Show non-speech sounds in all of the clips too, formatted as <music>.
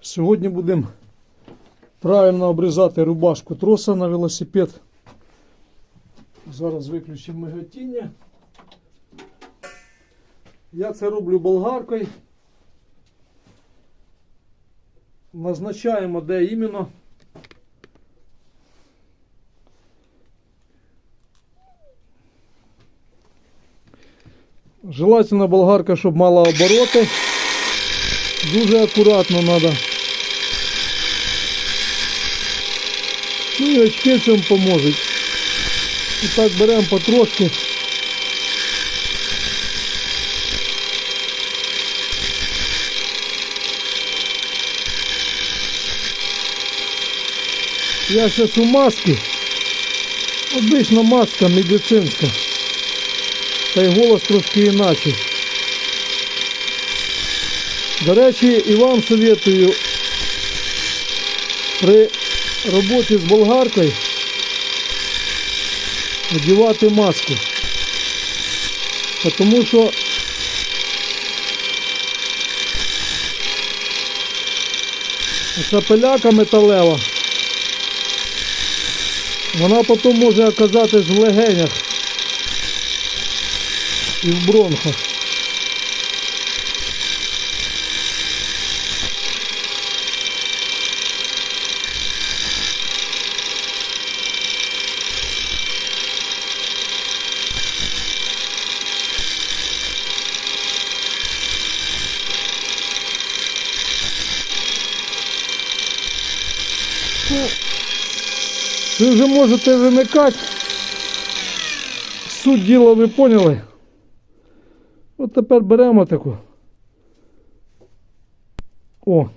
Сьогодні будемо правильно обрізати рубашку троса на велосипед. Зараз виключимо миготіння. Я це роблю болгаркою. Назначаємо, де іменно. Желательно болгарка, щоб мала обороти. Дуже акуратно треба. Ну і очки цьому поможуть. І так беремо потрошки. Я зараз у масці. Обична маска медицинська. Та й голос трошки іначе. До речі, і вам советую при роботі з болгаркою одягати маску. Тому що ця пиляка металева, вона потім може оказатись в легенях і в бронхах. Ви вже можете вимикати. Суть діла ви поняли. От тепер беремо таку. О.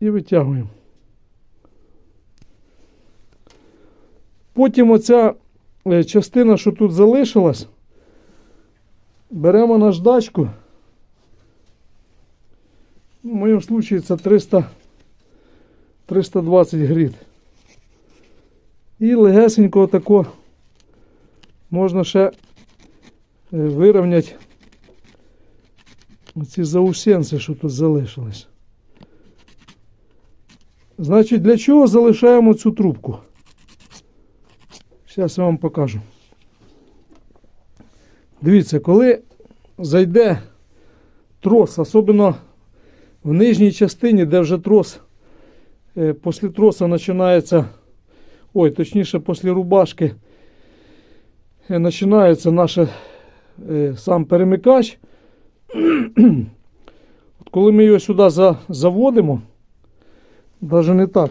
І витягуємо. Потім оця е, частина, що тут залишилась, беремо наждачку. В моєму случаї це 300 320 грит. І легесенько отако можна ще е, вирівняти оці заусенці, що тут залишились. Значить, для чого залишаємо цю трубку? Зараз я вам покажу. Дивіться, коли зайде трос, особливо в нижній частині, де вже трос После троса починається, ой, точніше, після рубашки е, починається наш е, сам перемикач. <clears throat> Коли ми його сюди заводимо, навіть не так,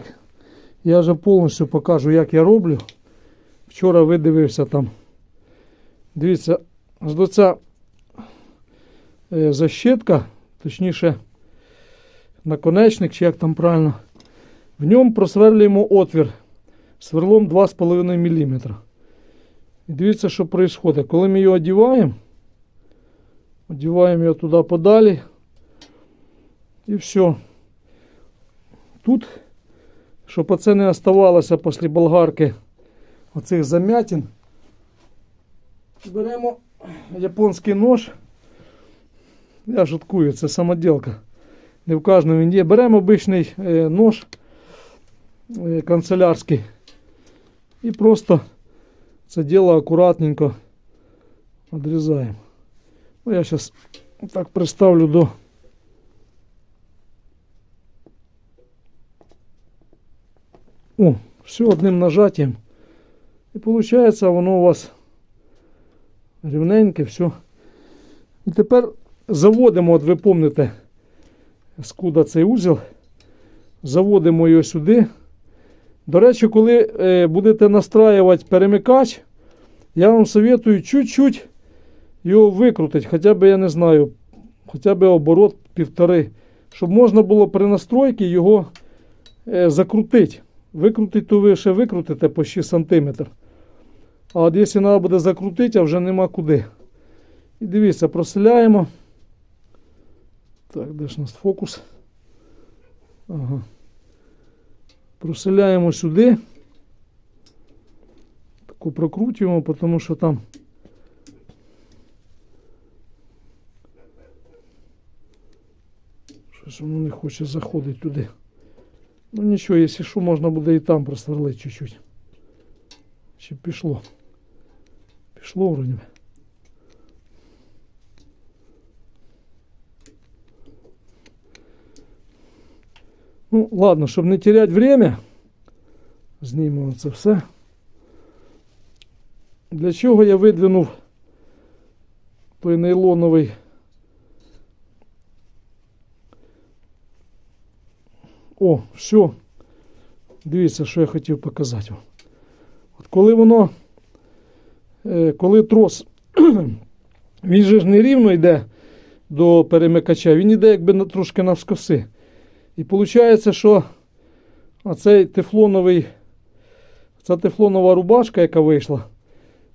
я вже повністю покажу, як я роблю. Вчора видивився там. Дивіться, ось ця е, защитка, точніше, наконечник, чи як там правильно. В ньому просверлюємо отвір сверлом 2,5 мм. І дивіться, що відбувається. Коли ми його одіваємо, одіваємо його туди подалі. І все. Тут, щоб оце не оставалося після болгарки оцих замятин, беремо японський нож. Я шуткую, це самоділка. Не в кожному він є. Беремо обичний е, нож е, канцелярський. І просто це діло акуратненько відрізаємо. Ну, я зараз так приставлю до О, все одним нажаттям. І виходить, воно у вас рівненьке, все. І тепер заводимо, от ви пам'ятаєте, скуда цей узел. Заводимо його сюди. До речі, коли е, будете настраювати перемикач, я вам советую чуть-чуть його викрутити, хоча б я не знаю, хоча б оборот півтори, щоб можна було при настройці його е, закрутити. Викрутити, то ви ще викрутите по 6 см. А от якщо треба буде закрутити, а вже нема куди. І дивіться, проселяємо. Так, де ж у нас фокус? Ага. Проселяємо сюди. Таку прокручуємо, тому що там Щось воно не хоче заходити туди. Ну нічого, якщо що, можна буде і там просверлити чуть-чуть. Чи пішло? Пішло вроді. Ну, ладно, щоб не теряти время, знімемо це все. Для чого я видвинув той нейлоновий О, все. Дивіться, що я хотів показати. От коли воно, е, коли трос, <clears throat> він же не рівно йде до перемикача, він йде якби трошки навскоси. І виходить, що оцей тефлоновий, ця тефлонова рубашка, яка вийшла,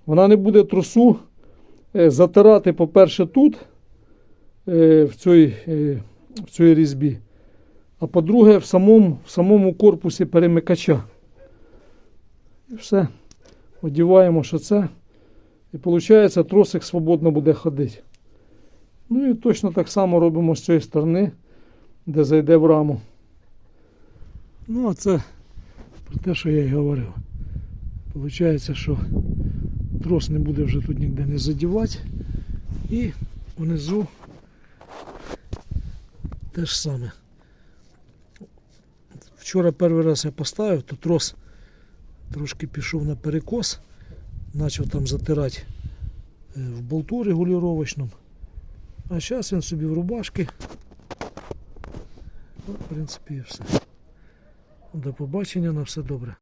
вона не буде тросу е, затирати, по-перше, тут, е, в цій, е, в цій різьбі. А по-друге, в самому, в самому корпусі перемикача. І все. Одіваємо, що це. І виходить, тросик свободно буде ходити. Ну і точно так само робимо з цієї сторони, де зайде в раму. Ну, а це про те, що я й говорив. Получається, що трос не буде вже тут ніде не задівати. І внизу те ж саме. Вчора перший раз я поставив, то трос трошки пішов на перекос, почав там затирати е, в болту регулювачному. А зараз він собі в рубашки. От, в принципі, все. До побачення, на все добре.